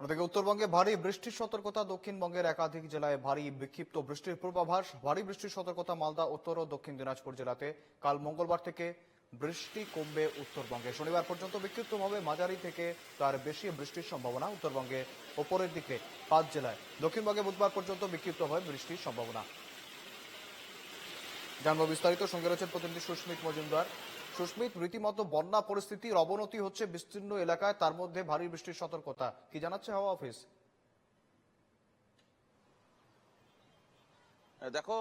অন্যদিকে উত্তরবঙ্গে ভারী বৃষ্টির সতর্কতা, দক্ষিণবঙ্গের একাধিক জেলায় ভারী বিক্ষিপ্ত বৃষ্টির পূর্বাভাস। ভারী বৃষ্টির সতর্কতা মালদা, উত্তর ও দক্ষিণ দিনাজপুর জেলাতে। কাল মঙ্গলবার থেকে বৃষ্টি কমবে উত্তরবঙ্গে। শনিবার পর্যন্ত বিক্ষিপ্তভাবে মাঝারি থেকে তার বেশি বৃষ্টির সম্ভাবনা উত্তরবঙ্গে। ওপরের দিকে পাঁচ জেলায়। দক্ষিণবঙ্গে বুধবার পর্যন্ত বিক্ষিপ্তভাবে বৃষ্টির সম্ভাবনা। জানব বিস্তারিত। সঙ্গে রয়েছেন প্রতিনিধি সুস্মিত মজুমদার। সুস্মিত, রীতিমতো বন্যা পরিস্থিতির অবনতি হচ্ছে বিস্তীর্ণ এলাকায়, তার মধ্যে ভারী বৃষ্টির সতর্কতা। কি জানাচ্ছে হাওয়া অফিস? দেখো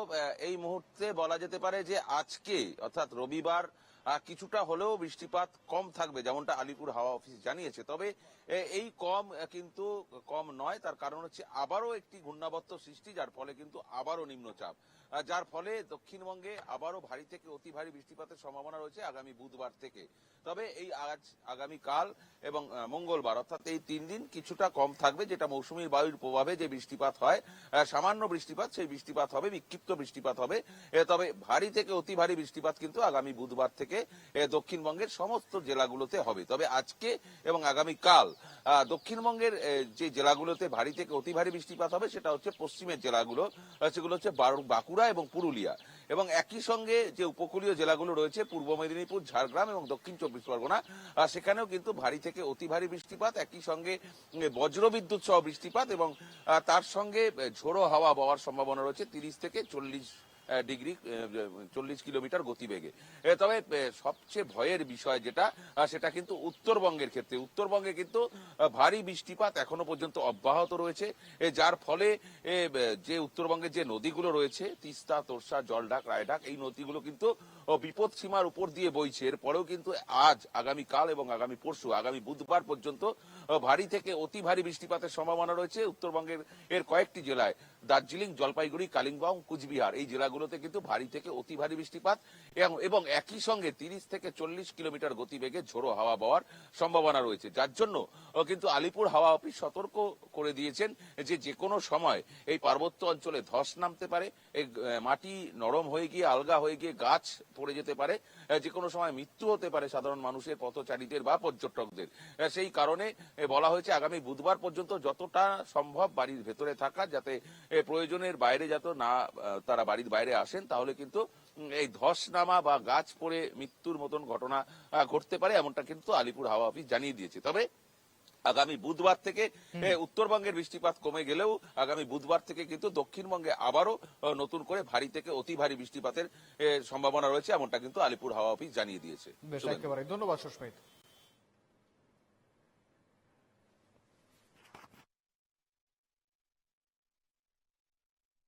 এই মুহূর্তে বলা যেতে পারে যে আজকে, অর্থাৎ রবিবার কিছুটা হলেও বৃষ্টিপাত কম থাকবে, যেমনটা আলিপুর হাওয়া অফিস জানিয়েছে। তবে এই কম কিন্তু কম নয়, তার কারণ হচ্ছে আবারও একটি ঘূর্ণাবর্ত সৃষ্টি, যার ফলে কিন্তু আবারও নিম্নচাপ। যার ফলে দক্ষিণবঙ্গে আবারও ভারী থেকে অতি ভারী বৃষ্টিপাতের সম্ভাবনা রয়েছে আগামী বুধবার থেকে। তবে এই আজ আগামী কাল এবং মঙ্গলবার, অর্থাৎ এই তিন দিন কিছুটা কম থাকবে, যেটা মৌসুমী বায়ুর প্রভাবে যে বৃষ্টিপাত হয় সামান্য বৃষ্টিপাত, সেই বৃষ্টিপাত হবে, বিক্ষিপ্ত বৃষ্টিপাত হবে। তবে ভারী থেকে অতি ভারী বৃষ্টিপাত কিন্তু আগামী বুধবার থেকে এ, দক্ষিণবঙ্গের সমস্ত জেলাগুলোতে হবে। তবে আজকে এবং আগামী কাল দক্ষিণবঙ্গের যে জেলাগুলোতে ভারী থেকে অতি ভারী বৃষ্টিপাত হবে সেটা হচ্ছে পশ্চিমের জেলাগুলো সেগুলো হচ্ছে বাঁকুড়া এবং পুরুলিয়া। এবং একই সঙ্গে যে উপকূলীয় জেলাগুলো রয়েছে পূর্ব মেদিনীপুর ঝাড়গ্রাম এবং দক্ষিণ চব্বিশ পরগনা সেখানেও কিন্তু ভারী থেকে অতি ভারী বৃষ্টিপাত একই সঙ্গে বজ্রবিদ্যুৎ সহ বৃষ্টিপাত এবং তার সঙ্গে ঝোড়ো হাওয়া বওয়ার সম্ভাবনা রয়েছে তিরিশ থেকে চল্লিশ ডিগ্রি চল্লিশ কিলোমিটার গতিবেগে। তবে সবচেয়ে ভয়ের বিষয় যেটা সেটা কিন্তু উত্তরবঙ্গের ক্ষেত্রে। উত্তরবঙ্গে কিন্তু ভারী বৃষ্টিপাত এখনও পর্যন্ত অব্যাহত রয়েছে। যার ফলে যে উত্তরবঙ্গের যে নদীগুলো রয়েছে, তিস্তা, তোরসা, জলঢাক, রায়ঢাক, এই নদীগুলো কিন্তু বিপদ সীমার উপর দিয়ে বইছে। এরপরেও কিন্তু আজ আগামী কাল এবং আগামী পরশু, আগামী বুধবার পর্যন্ত ভারী থেকে অতি ভারী বৃষ্টিপাতের সম্ভাবনা রয়েছে উত্তরবঙ্গের, এর কয়েকটি জেলায়। দার্জিলিং, জলপাইগুড়ি, কালিম্পং, কুচবিহার, এই জেলাগুলোতে কিন্তু ভারী থেকে অতি ভারী বৃষ্টিপাত এবং- একই সঙ্গে তিরিশ থেকে চল্লিশ কিলোমিটার গতিবেগে ঝোড়ো হাওয়া বওয়ার সম্ভাবনা রয়েছে। যার জন্য কিন্তু আলিপুর হাওয়া অফিস সতর্ক করে দিয়েছেন যে যে কোনো সময় এই পার্বত্য অঞ্চলে ধস নামতে পারে মাটি নরম হয়ে গিয়ে, আলগা হয়ে গিয়ে গাছ পড়ে যেতে পারে যে কোনো সময় মৃত্যু হতে পারে সাধারণ মানুষের, পথচারীদের বা পর্যটকদের। সেই কারণে বলা হয়েছে আগামী বুধবার পর্যন্ত যতটা সম্ভব বাড়ির ভেতরে থাকা, যাতে প্রয়োজনের বাইরে যাতে না তারা বাড়ির বাইরে আসেন তাহলে কিন্তু এই ধস নামা বা গাছ পড়ে মৃত্যুর মতন ঘটনা ঘটতে পারে এমনটা কিন্তু আলিপুর হাওয়া অফিস জানিয়ে দিয়েছে। তবে আগামী বুধবার থেকে উত্তরবঙ্গের বৃষ্টিপাত কমে গেলেও আগামী বুধবার থেকে কিন্তু দক্ষিণবঙ্গে আবারও নতুন করে ভারী থেকে অতি ভারী বৃষ্টিপাতের সম্ভাবনা রয়েছে এমনটা কিন্তু আলিপুর হাওয়া অফিস জানিয়ে দিয়েছে। ধন্যবাদ সুস্মিত।